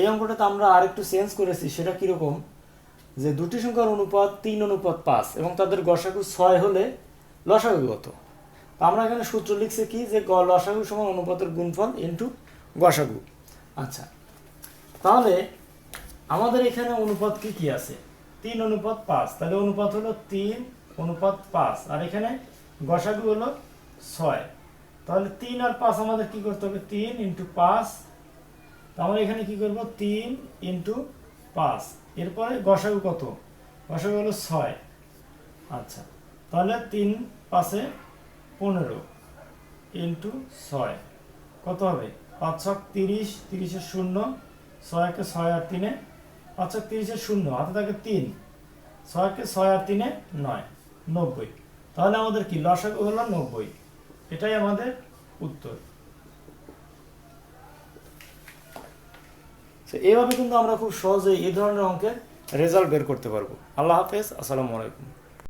এই অঙ্কটাতে আমরা আরেকটু চেঞ্জ করেছি, সেটা কীরকম? যে দুটি সংখ্যার অনুপাত তিন, অনুপাত পাঁচ, এবং তাদের গসাগু ছয় হলে লসাগু কত? আমরা এখানে সূত্র লিখছি কি? যে লসাগু সমান অনুপাতের গুণফল ইন্টু গসাগু। আচ্ছা তাহলে আমাদের এখানে অনুপাত কি কি আছে? তিন, অনুপাত পাঁচ, তাহলে অনুপাত হলো তিন, অনুপাত পাঁচ, আর এখানে গসাগু হলো ছয়। তাহলে তিন আর পাঁচ আমাদের কি করতে হবে? তিন ইন্টু পাঁচ তো আমরা এখানে কি করব? তিন ইন্টু পাঁচ। এরপরে গসাগু কত? গসাগু হলো ছয়। আচ্ছা তাহলে তিন পাঁচে পনেরো ইন্টু ছয়। কত হবে? পাঁচ ছক তিরিশ তিরিশের শূন্য ছয় একে ছয় আর তিনে পাঁচ ছক তিরিশের শূন্য, হাতে থাকে তিন। ছয় একে ছয় আর তিনে নয়, নব্বই। তাহলে আমাদের কি? লসাগু হলো নব্বই। এটাই আমাদের উত্তর। তো এইভাবে কিন্তু আমরা খুব সহজেই এই ধরনের অঙ্কের রেজাল্ট বের করতে পারব। আল্লাহ হাফেজ, আসসালামু আলাইকুম।